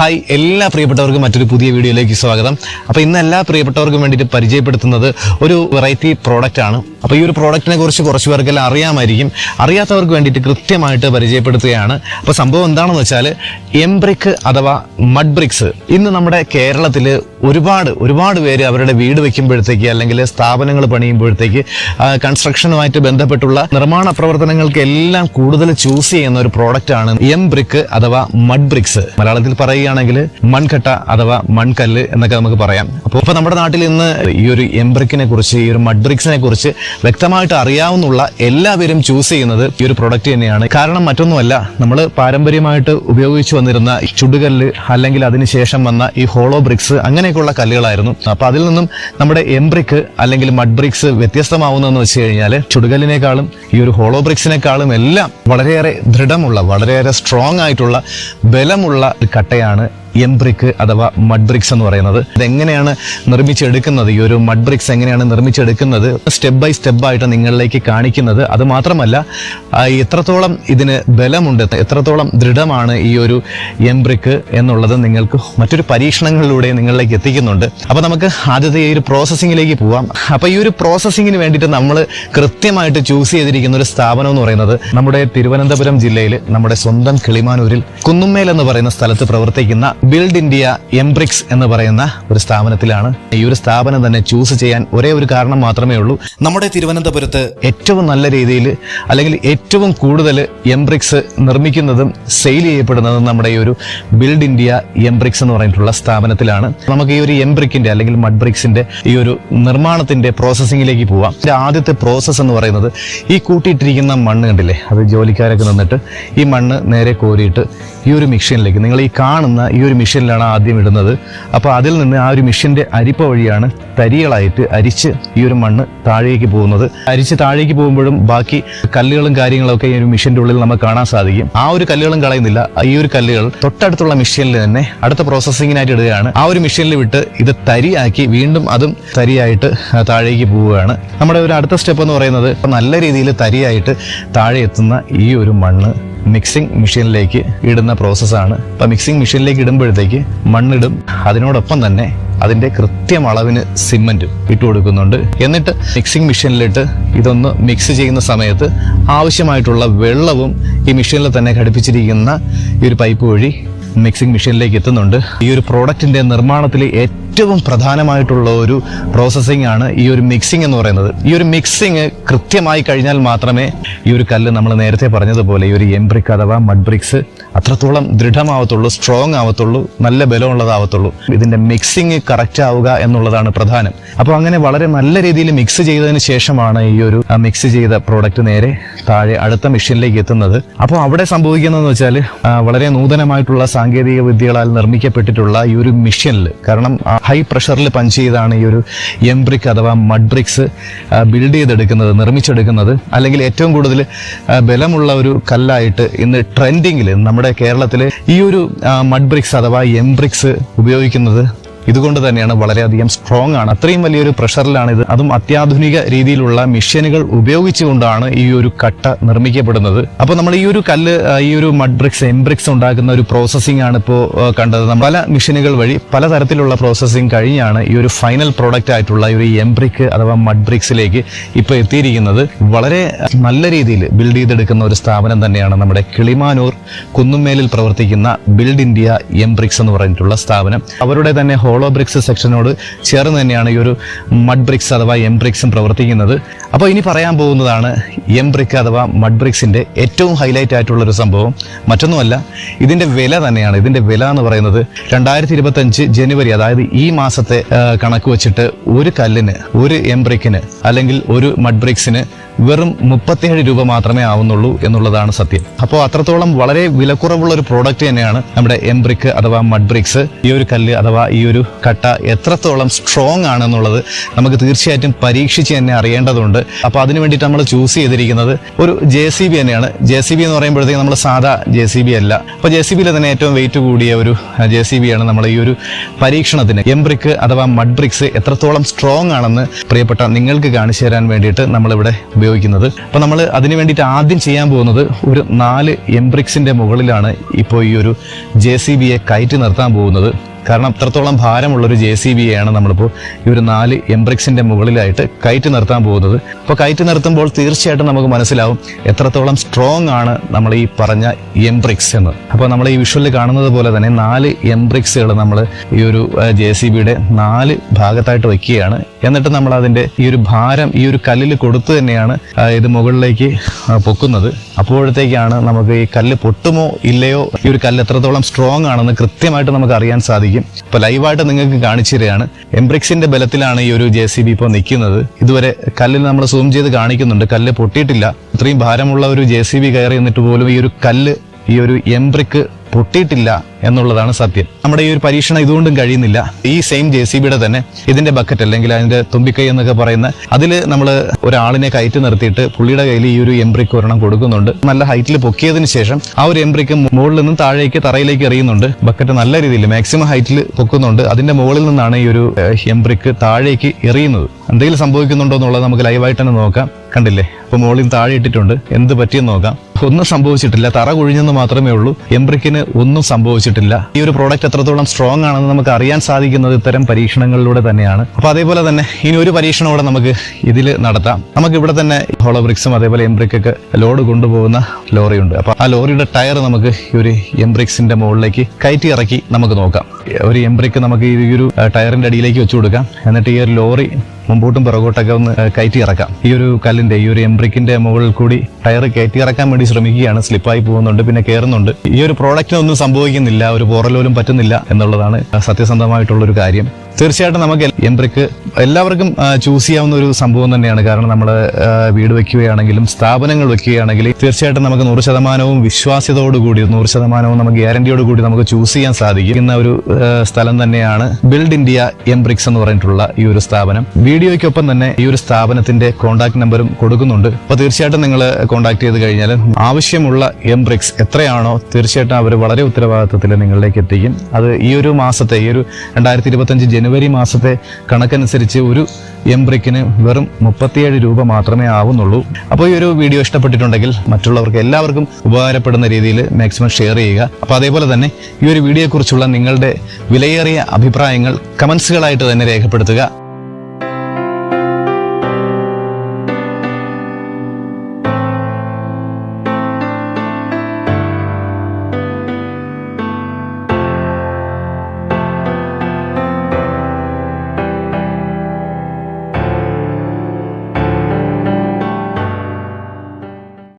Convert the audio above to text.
Hi എല്ലാ പ്രിയപ്പെട്ടവർക്കും മറ്റൊരു പുതിയ വീഡിയോയിലേക്ക് സ്വാഗതം. അപ്പോൾ ഇന്ന് എല്ലാ പ്രിയപ്പെട്ടവർക്കും വേണ്ടിയിട്ട് പരിചയപ്പെടുത്തുന്നത് ഒരു വെറൈറ്റി പ്രോഡക്റ്റ് ആണ്. അപ്പോൾ ഈ ഒരു പ്രോഡക്റ്റിനെ കുറിച്ച് കുറച്ച് പേർക്കെല്ലാം അറിയാമായിരിക്കും. അറിയാത്തവർക്ക് വേണ്ടിയിട്ട് കൃത്യമായിട്ട് പരിചയപ്പെടുത്തുകയാണ്. അപ്പോൾ സംഭവം എന്താണെന്ന് വെച്ചാൽ എംബ്രിക്ക് അഥവാ മഡ് ബ്രിക്സ് ഇന്ന് നമ്മുടെ കേരളത്തിൽ ഒരുപാട് ഒരുപാട് പേര് അവരുടെ വീട് വയ്ക്കുമ്പോഴത്തേക്ക് അല്ലെങ്കിൽ സ്ഥാപനങ്ങൾ പണിയുമ്പോഴത്തേക്ക് കൺസ്ട്രക്ഷനുമായിട്ട് ബന്ധപ്പെട്ടുള്ള നിർമ്മാണ പ്രവർത്തനങ്ങൾക്കെല്ലാം കൂടുതൽ ചൂസ് ചെയ്യുന്ന ഒരു പ്രോഡക്റ്റാണ് എം ബ്രിക്ക് അഥവാ മഡ് ബ്രിക്സ് മലയാളത്തിൽ പറയുകയാണെങ്കിൽ മൺകട്ട അഥവാ മൺകല്ല് എന്നൊക്കെ നമുക്ക് പറയാം. അപ്പോൾ ഇപ്പോൾ നമ്മുടെ നാട്ടിൽ ഇന്ന് ഈ ഒരു എംബ്രിക്കിനെ കുറിച്ച് ഈ ഒരു മഡ് ബ്രിക്സിനെ കുറിച്ച് വ്യക്തമായിട്ട് അറിയാവുന്നുള്ള എല്ലാവരും ചൂസ് ചെയ്യുന്നത് ഈ ഒരു പ്രൊഡക്റ്റ് തന്നെയാണ്. കാരണം മറ്റൊന്നുമല്ല നമ്മൾ പാരമ്പര്യമായിട്ട് ഉപയോഗിച്ചു വന്നിരുന്ന ചുടുകല്ല് അല്ലെങ്കിൽ അതിനുശേഷം വന്ന ഈ ഹോളോ ബ്രിക്സ് അങ്ങനെയൊക്കെയുള്ള കല്ലുകളായിരുന്നു. അപ്പൊ അതിൽ നിന്നും നമ്മുടെ എംബ്രിക്ക് അല്ലെങ്കിൽ മഡ് ബ്രിക്സ് വ്യത്യസ്തമാവുന്നതെന്ന് വെച്ച് കഴിഞ്ഞാൽ ചുടുകല്ലിനേക്കാളും ഈ ഒരു ഹോളോ ബ്രിക്സിനേക്കാളും എല്ലാം വളരെയേറെ ദൃഢമുള്ള വളരെയേറെ സ്ട്രോങ് ആയിട്ടുള്ള ബലമുള്ള ഒരു കട്ടയാണ് എംബ്രിക്ക് അഥവാ മഡ് ബ്രിക്സ് എന്ന് പറയുന്നത്. ഇതെങ്ങനെയാണ് നിർമ്മിച്ചെടുക്കുന്നത്? ഈ ഒരു മഡ് ബ്രിക്സ് എങ്ങനെയാണ് നിർമ്മിച്ചെടുക്കുന്നത്? സ്റ്റെപ്പ് ബൈ സ്റ്റെപ്പ് ആയിട്ട് നിങ്ങളിലേക്ക് കാണിക്കുന്നത്. അത് മാത്രമല്ല എത്രത്തോളം ഇതിന് ബലമുണ്ട് എത്രത്തോളം ദൃഢമാണ് ഈ ഒരു എം ബ്രിക്ക് എന്നുള്ളത് നിങ്ങൾക്ക് മറ്റൊരു പരീക്ഷണങ്ങളിലൂടെ നിങ്ങളിലേക്ക് എത്തിക്കുന്നുണ്ട്. അപ്പോൾ നമുക്ക് ആദ്യത്തെ ഈ ഒരു പ്രോസസ്സിങ്ങിലേക്ക് പോവാം. അപ്പോൾ ഈ ഒരു പ്രോസസ്സിങ്ങിന് വേണ്ടിയിട്ട് നമ്മൾ കൃത്യമായിട്ട് ചൂസ് ചെയ്തിരിക്കുന്ന ഒരു സ്ഥാപനം എന്ന് പറയുന്നത് നമ്മുടെ തിരുവനന്തപുരം ജില്ലയിൽ നമ്മുടെ സ്വന്തം കിളിമാനൂരിൽ കുന്നുമ്മേൽ എന്ന് പറയുന്ന സ്ഥലത്ത് പ്രവർത്തിക്കുന്ന ബിൽഡ് ഇന്ത്യ എംബ്രിക്സ് എന്ന് പറയുന്ന ഒരു സ്ഥാപനത്തിലാണ്. ഈ ഒരു സ്ഥാപനം തന്നെ ചൂസ് ചെയ്യാൻ ഒരേ ഒരു കാരണം മാത്രമേ ഉള്ളൂ. നമ്മുടെ തിരുവനന്തപുരത്ത് ഏറ്റവും നല്ല രീതിയിൽ അല്ലെങ്കിൽ ഏറ്റവും കൂടുതൽ എംബ്രിക്സ് നിർമ്മിക്കുന്നതും സെയിൽ ചെയ്യപ്പെടുന്നതും നമ്മുടെ ഈ ഒരു ബിൽഡ് ഇന്ത്യ എംബ്രിക്സ് എന്ന് പറഞ്ഞിട്ടുള്ള സ്ഥാപനത്തിലാണ്. നമുക്ക് ഈ ഒരു എംബ്രിക്കിന്റെ അല്ലെങ്കിൽ മഡ് ബ്രിക്സിന്റെ ഈ ഒരു നിർമ്മാണത്തിന്റെ പ്രോസസ്സിംഗിലേക്ക് പോവാം. ആദ്യത്തെ പ്രോസസ്സ് എന്ന് പറയുന്നത് ഈ കൂട്ടിയിട്ടിരിക്കുന്ന മണ്ണ് കണ്ടില്ലേ? അത് ജോലിക്കാരൊക്കെ നിന്നിട്ട് ഈ മണ്ണ് നേരെ കോരിയിട്ട് ഈ ഒരു മിഷീനിലേക്ക് നിങ്ങൾ ഈ കാണുന്ന ഈ ഒരു മിഷനിലാണ് ആദ്യം ഇടുന്നത്. അപ്പോൾ അതിൽ നിന്ന് ആ ഒരു മിഷന്റെ അരിപ്പ വഴിയാണ് തരികളായിട്ട് അരിച്ച് ഈ ഒരു മണ്ണ് താഴേക്ക് പോകുന്നത്. അരിച്ച് താഴേക്ക് പോകുമ്പോഴും ബാക്കി കല്ലുകളും കാര്യങ്ങളൊക്കെ ഈ ഒരു മിഷന്റെ ഉള്ളിൽ നമുക്ക് കാണാൻ സാധിക്കും. ആ ഒരു കല്ലുകളും കളയുന്നില്ല. ഈ ഒരു കല്ലുകൾ തൊട്ടടുത്തുള്ള മിഷനിൽ തന്നെ അടുത്ത പ്രോസസ്സിങ്ങിനായിട്ട് ഇടുകയാണ്. ആ ഒരു മിഷനിൽ വിട്ട് ഇത് തരിയാക്കി വീണ്ടും അതും തരിയായിട്ട് താഴേക്ക് പോവുകയാണ്. നമ്മുടെ ഒരു അടുത്ത സ്റ്റെപ്പ് എന്ന് പറയുന്നത് നല്ല രീതിയിൽ തരിയായിട്ട് താഴെ എത്തുന്ന ഈ ഒരു മണ്ണ് മിക്സിംഗ് മെഷീനിലേക്ക് ഇടുന്ന പ്രോസസ്സാണ് അപ്പം മിക്സിംഗ് മെഷീനിലേക്ക് ഇടുമ്പോഴത്തേക്ക് മണ്ണിടും. അതിനോടൊപ്പം തന്നെ അതിന്റെ കൃത്യം അളവിന് സിമന്റ് ഇട്ട് കൊടുക്കുന്നുണ്ട്. എന്നിട്ട് മിക്സിംഗ് മെഷീനിലിട്ട് ഇതൊന്ന് മിക്സ് ചെയ്യുന്ന സമയത്ത് ആവശ്യമായിട്ടുള്ള വെള്ളവും ഈ മെഷീനിൽ തന്നെ ഘടിപ്പിച്ചിരിക്കുന്ന ഈ ഒരു പൈപ്പ് വഴി മിക്സിംഗ് മെഷീനിലേക്ക് എത്തുന്നുണ്ട്. ഈ ഒരു പ്രോഡക്റ്റിന്റെ നിർമ്മാണത്തിൽ ഏറ്റവും പ്രധാനമായിട്ടുള്ള ഒരു പ്രോസസ്സിംഗ് ആണ് ഈ ഒരു മിക്സിംഗ് എന്ന് പറയുന്നത്. ഈ ഒരു മിക്സിംഗ് കൃത്യമായി കഴിഞ്ഞാൽ മാത്രമേ ഈ ഒരു കല്ല് നമ്മൾ നേരത്തെ പറഞ്ഞതുപോലെ ഈ ഒരു എംബ്രിക് അഥവാ മഡ് ബ്രിക്സ് അത്രത്തോളം ദൃഢമാവത്തുള്ളൂ സ്ട്രോങ് ആവത്തുള്ളൂ നല്ല ബലമുള്ളതാവത്തുള്ളൂ. ഇതിന്റെ മിക്സിങ് കറക്റ്റ് ആവുക എന്നുള്ളതാണ് പ്രധാനം. അപ്പോൾ അങ്ങനെ വളരെ നല്ല രീതിയിൽ മിക്സ് ചെയ്തതിന് ശേഷമാണ് ഈ ഒരു മിക്സ് ചെയ്ത പ്രോഡക്റ്റ് നേരെ താഴെ അടുത്ത മെഷീനിലേക്ക് എത്തുന്നത്. അപ്പോൾ അവിടെ സംഭവിക്കുന്നതെന്ന് വെച്ചാൽ വളരെ നൂതനമായിട്ടുള്ള സാങ്കേതിക വിദ്യകളാൽ നിർമ്മിക്കപ്പെട്ടിട്ടുള്ള ഈ ഒരു മെഷീനിൽ കാരണം ഹൈ പ്രഷറിൽ പഞ്ച് ചെയ്താണ് ഈ ഒരു എംബ്രിക് അഥവാ മഡ് ബ്രിക്സ് ബിൽഡ് ചെയ്തെടുക്കുന്നത് നിർമ്മിച്ചെടുക്കുന്നത്. അല്ലെങ്കിൽ ഏറ്റവും കൂടുതൽ ബലമുള്ള ഒരു കല്ലായിട്ട് ഇന്ന് ട്രെൻഡിങ്ങിൽ നമ്മുടെ കേരളത്തിൽ ഈ ഒരു മഡ് ബ്രിക്സ് അഥവാ എംബ്രിക്സ് ഉപയോഗിക്കുന്നത് ഇതുകൊണ്ട് തന്നെയാണ് വളരെയധികം സ്ട്രോങ് ആണ്. അത്രയും വലിയൊരു പ്രഷറിലാണ് ഇത് അതും അത്യാധുനിക രീതിയിലുള്ള മെഷീനുകൾ ഉപയോഗിച്ചുകൊണ്ടാണ് ഈ ഒരു കട്ട നിർമ്മിക്കപ്പെടുന്നത്. അപ്പോൾ നമ്മൾ ഈ ഒരു കല്ല് ഈ ഒരു മഡ് ബ്രിക്സ് എംബ്രിക്സ് ഉണ്ടാക്കുന്ന ഒരു പ്രോസസ്സിംഗ് ആണ് ഇപ്പോൾ കണ്ടത്. പല മെഷീനുകൾ വഴി പലതരത്തിലുള്ള പ്രോസസ്സിംഗ് കഴിഞ്ഞാണ് ഈ ഒരു ഫൈനൽ പ്രോഡക്റ്റ് ആയിട്ടുള്ള ഒരു എംബ്രിക്ക് അഥവാ മഡ് ബ്രിക്സിലേക്ക് ഇപ്പോൾ എത്തിയിരിക്കുന്നത്. വളരെ നല്ല രീതിയിൽ ബിൽഡ് ചെയ്തെടുക്കുന്ന ഒരു സ്ഥാപനം തന്നെയാണ് നമ്മുടെ കിളിമാനൂർ കുന്നുമേലിൽ പ്രവർത്തിക്കുന്ന ബിൽഡ് ഇന്ത്യ എംബ്രിക്സ് എന്ന് പറഞ്ഞിട്ടുള്ള സ്ഥാപനം. അവരുടെ തന്നെ ഹോളോ ബ്രിക്സ് സെക്ഷനോട് ചേർന്ന് തന്നെയാണ് ഈ ഒരു മഡ് ബ്രിക്സ് അഥവാ എം ബ്രിക്സും പ്രവർത്തിക്കുന്നത്. അപ്പോൾ ഇനി പറയാൻ പോകുന്നതാണ് എം ബ്രിക്ക് അഥവാ മഡ് ബ്രിക്സിന്റെ ഏറ്റവും ഹൈലൈറ്റ് ആയിട്ടുള്ള ഒരു സംഭവം. മറ്റൊന്നുമല്ല ഇതിന്റെ വില തന്നെയാണ്. ഇതിന്റെ വില എന്ന് പറയുന്നത് രണ്ടായിരത്തി ഇരുപത്തഞ്ച് ജനുവരി അതായത് ഈ മാസത്തെ കണക്ക് വെച്ചിട്ട് ഒരു കല്ലിന് ഒരു എം ബ്രിക്കിന് അല്ലെങ്കിൽ ഒരു മഡ് ബ്രിക്സിന് വെറും മുപ്പത്തിയേഴ് രൂപ മാത്രമേ ആവുന്നുള്ളൂ എന്നുള്ളതാണ് സത്യം. അപ്പോൾ അത്രത്തോളം വളരെ വിലക്കുറവുള്ള ഒരു പ്രോഡക്റ്റ് തന്നെയാണ് നമ്മുടെ എം ബ്രിക്ക് അഥവാ മഡ് ബ്രിക്സ് ഈ ഒരു കല്ല് അഥവാ ഈ ഒരു ഒരു കട്ട എത്രത്തോളം സ്ട്രോങ് ആണെന്നുള്ളത് നമുക്ക് തീർച്ചയായിട്ടും പരീക്ഷിച്ച് തന്നെ അറിയേണ്ടതുണ്ട്. അപ്പോൾ അതിന് വേണ്ടിയിട്ട് നമ്മൾ ചൂസ് ചെയ്തിരിക്കുന്നത് ഒരു ജെ സി ബി തന്നെയാണ്. ജെ സി ബി എന്ന് പറയുമ്പോഴത്തേക്ക് നമ്മൾ സാധാ ജെ സി ബി അല്ല. അപ്പോൾ ജെ സി ബിയിൽ തന്നെ ഏറ്റവും വെയിറ്റ് കൂടിയ ഒരു ജെ സി ബി ആണ് നമ്മൾ ഈ ഒരു പരീക്ഷണത്തിന്. എംബ്രിക്ക് അഥവാ മഡ് ബ്രിക്സ് എത്രത്തോളം സ്ട്രോങ് ആണെന്ന് പ്രിയപ്പെട്ട നിങ്ങൾക്ക് കാണിച്ചു തരാൻ വേണ്ടിയിട്ട് നമ്മളിവിടെ ഉപയോഗിക്കുന്നത്. അപ്പോൾ നമ്മൾ അതിന് വേണ്ടിയിട്ട് ആദ്യം ചെയ്യാൻ പോകുന്നത് ഒരു നാല് എംബ്രിക്സിന്റെ മുകളിലാണ് ഇപ്പോൾ ഈ ഒരു ജെ സി ബിയെ കയറ്റി നിർത്താൻ പോകുന്നത്. കാരണം അത്രത്തോളം ഭാരമുള്ളൊരു ജെ സി ബി ആണ് നമ്മളിപ്പോൾ ഈ ഒരു നാല് എംബ്രിക്സിന്റെ മുകളിലായിട്ട് കയറ്റി നിർത്താൻ പോകുന്നത്. അപ്പോൾ കയറ്റി നിർത്തുമ്പോൾ തീർച്ചയായിട്ടും നമുക്ക് മനസ്സിലാവും എത്രത്തോളം സ്ട്രോങ് ആണ് നമ്മൾ ഈ പറഞ്ഞ എംബ്രിക്സ് എന്ന്. അപ്പോൾ നമ്മൾ ഈ വിഷ്വലിൽ കാണുന്നത് പോലെ തന്നെ നാല് എംബ്രിക്സുകൾ നമ്മൾ ഈ ഒരു ജെ സി ബിയുടെ നാല് ഭാഗത്തായിട്ട് വയ്ക്കുകയാണ് എന്നിട്ട് നമ്മൾ അതിന്റെ ഈ ഒരു ഭാരം ഈ ഒരു കല്ലിൽ കൊടുത്തു തന്നെയാണ് ഇത് മുകളിലേക്ക് പൊക്കുന്നത്. അപ്പോഴത്തേക്കാണ് നമുക്ക് ഈ കല്ല് പൊട്ടുമോ ഇല്ലയോ ഈ ഒരു കല്ല് എത്രത്തോളം സ്ട്രോങ് ആണെന്ന് കൃത്യമായിട്ട് നമുക്ക് അറിയാൻ സാധിക്കും. ഇപ്പൊ ലൈവായിട്ട് നിങ്ങൾക്ക് കാണിച്ചു തരികയാണ് എംബ്രിക്സിന്റെ ബലത്തിലാണ് ഈ ഒരു ജെ സി ബി ഇപ്പോൾ നിൽക്കുന്നത്. ഇതുവരെ കല്ലിൽ നമ്മൾ സൂം ചെയ്ത് കാണിക്കുന്നുണ്ട്. കല്ല് പൊട്ടിയിട്ടില്ല. ഇത്രയും ഭാരമുള്ള ഒരു ജെ സി ബി കയറി എന്നിട്ട് പോലും ഈ ഒരു കല്ല് ഈ ഒരു എംബ്രിക്ക് പൊട്ടിയിട്ടില്ല എന്നുള്ളതാണ് സത്യം. നമ്മുടെ ഈ ഒരു പരീക്ഷണം ഇതുകൊണ്ടും കഴിയുന്നില്ല. ഈ സെയിം ജെ സി ബിയുടെ തന്നെ ഇതിന്റെ ബക്കറ്റ് അല്ലെങ്കിൽ അതിന്റെ തുമ്പിക്കൈ എന്നൊക്കെ പറയുന്ന അതിൽ നമ്മൾ ഒരാളിനെ കയറ്റി നിർത്തിയിട്ട് പുള്ളിയുടെ കയ്യിൽ ഈ ഒരു എംബ്രിക്ക് ഒരെണ്ണം കൊടുക്കുന്നുണ്ട്. നല്ല ഹൈറ്റിൽ പൊക്കിയതിന് ശേഷം ആ ഒരു എംബ്രിക്ക് മുകളിൽ നിന്നും താഴേക്ക് തറയിലേക്ക് എറിയുന്നുണ്ട്. ബക്കറ്റ് നല്ല രീതിയിൽ മാക്സിമം ഹൈറ്റിൽ പൊക്കുന്നുണ്ട്. അതിന്റെ മുകളിൽ നിന്നാണ് ഈ ഒരു എംബ്രിക്ക് താഴേക്ക് എറിയുന്നത്. എന്തെങ്കിലും സംഭവിക്കുന്നുണ്ടോ എന്നുള്ളത് നമുക്ക് ലൈവായിട്ട് തന്നെ നോക്കാം. കണ്ടില്ലേ? അപ്പൊ മോളിൽ താഴെ ഇട്ടിട്ടുണ്ട്. എന്ത് പറ്റിയെന്ന് നോക്കാം. ഒന്നും സംഭവിച്ചിട്ടില്ല. തറ കുഴിഞ്ഞെന്ന് മാത്രമേ ഉള്ളൂ. എംബ്രിക്കിന് ഒന്നും സംഭവിച്ചിട്ടില്ല. ഈ ഒരു പ്രോഡക്റ്റ് എത്രത്തോളം സ്ട്രോങ് ആണെന്ന് നമുക്ക് അറിയാൻ സാധിക്കുന്നത് ഇത്തരം പരീക്ഷണങ്ങളിലൂടെ തന്നെയാണ്. അപ്പൊ അതേപോലെ തന്നെ ഇനി ഒരു പരീക്ഷണം കൂടെ നമുക്ക് ഇതിൽ നടത്താം. നമുക്ക് ഇവിടെ തന്നെ ഹോളോബ്രിക്സും അതേപോലെ എംബ്രിക്കൊക്കെ ലോഡ് കൊണ്ടുപോകുന്ന ലോറിയുണ്ട് അപ്പൊ ആ ലോറിയുടെ ടയർ നമുക്ക് ഈ ഒരു എംബ്രിക്സിന്റെ മുകളിലേക്ക് കയറ്റി ഇറക്കി നമുക്ക് നോക്കാം. ഒരു എംബ്രിക്ക് നമുക്ക് ഈ ഒരു ടയറിന്റെ അടിയിലേക്ക് വെച്ചു കൊടുക്കാം. എന്നിട്ട് ഈ ഒരു ലോറി മുമ്പോട്ടും പിറകോട്ടൊക്കെ ഒന്ന് കയറ്റി ഇറക്കാം. ഈ ഒരു കല്ലിന്റെ ഈ ഒരു എംബ്രിക്കിന്റെ മുകളിൽ കൂടി ടയർ കയറ്റി ഇറക്കാൻ വേണ്ടി ശ്രമിക്കുകയാണ്. സ്ലിപ്പായി പോകുന്നുണ്ട് പിന്നെ കയറുന്നുണ്ട്. ഈ ഒരു പ്രോഡക്റ്റിനൊന്നും സംഭവിക്കുന്നില്ല ഒരു പോറലോലും പറ്റുന്നില്ല എന്നുള്ളതാണ് സത്യസന്ധമായിട്ടുള്ള ഒരു കാര്യം. തീർച്ചയായിട്ടും നമുക്ക് എംബ്രിക്ക് എല്ലാവർക്കും ചൂസ് ചെയ്യാവുന്ന ഒരു സംഭവം തന്നെയാണ്. കാരണം നമ്മൾ വീട് വെക്കുകയാണെങ്കിലും സ്ഥാപനങ്ങൾ വെക്കുകയാണെങ്കിലും തീർച്ചയായിട്ടും നമുക്ക് നൂറ് ശതമാനവും വിശ്വാസ്യതയോടുകൂടി നൂറ് ശതമാനവും നമുക്ക് ഗ്യാരണ്ടിയോട് കൂടി നമുക്ക് ചൂസ് ചെയ്യാൻ സാധിക്കുന്ന ഒരു സ്ഥലം തന്നെയാണ് ബിൽഡ് ഇന്ത്യ എംബ്രിക്സ് എന്ന് പറഞ്ഞിട്ടുള്ള ഈ ഒരു സ്ഥാപനം. വീഡിയോയ്ക്കൊപ്പം തന്നെ ഈ ഒരു സ്ഥാപനത്തിന്റെ കോൺടാക്ട് നമ്പറും കൊടുക്കുന്നുണ്ട്. അപ്പോൾ തീർച്ചയായിട്ടും നിങ്ങൾ കോൺടാക്ട് ചെയ്ത് കഴിഞ്ഞാൽ ആവശ്യമുള്ള എംബ്രിക്സ് എത്രയാണോ തീർച്ചയായിട്ടും അവർ വളരെ ഉത്തരവാദിത്തത്തിൽ നിങ്ങളിലേക്ക് എത്തിക്കും. അത് ഈ ഒരു മാസത്തെ ഈ ഒരു രണ്ടായിരത്തി ഇരുപത്തഞ്ച് ജനുവരി മാസത്തെ കണക്കനുസരിച്ച് ഒരു എംബ്രിക്കിന് വെറും മുപ്പത്തിയേഴ് രൂപ മാത്രമേ ആവുന്നുള്ളൂ. അപ്പോൾ ഈ ഒരു വീഡിയോ ഇഷ്ടപ്പെട്ടിട്ടുണ്ടെങ്കിൽ മറ്റുള്ളവർക്ക് എല്ലാവർക്കും ഉപകാരപ്പെടുന്ന രീതിയിൽ മാക്സിമം ഷെയർ ചെയ്യുക. അപ്പോൾ അതേപോലെ തന്നെ ഈ ഒരു വീഡിയോയെക്കുറിച്ചുള്ള നിങ്ങളുടെ വിലയേറിയ അഭിപ്രായങ്ങൾ കമൻസുകളായിട്ട് തന്നെ രേഖപ്പെടുത്തുക.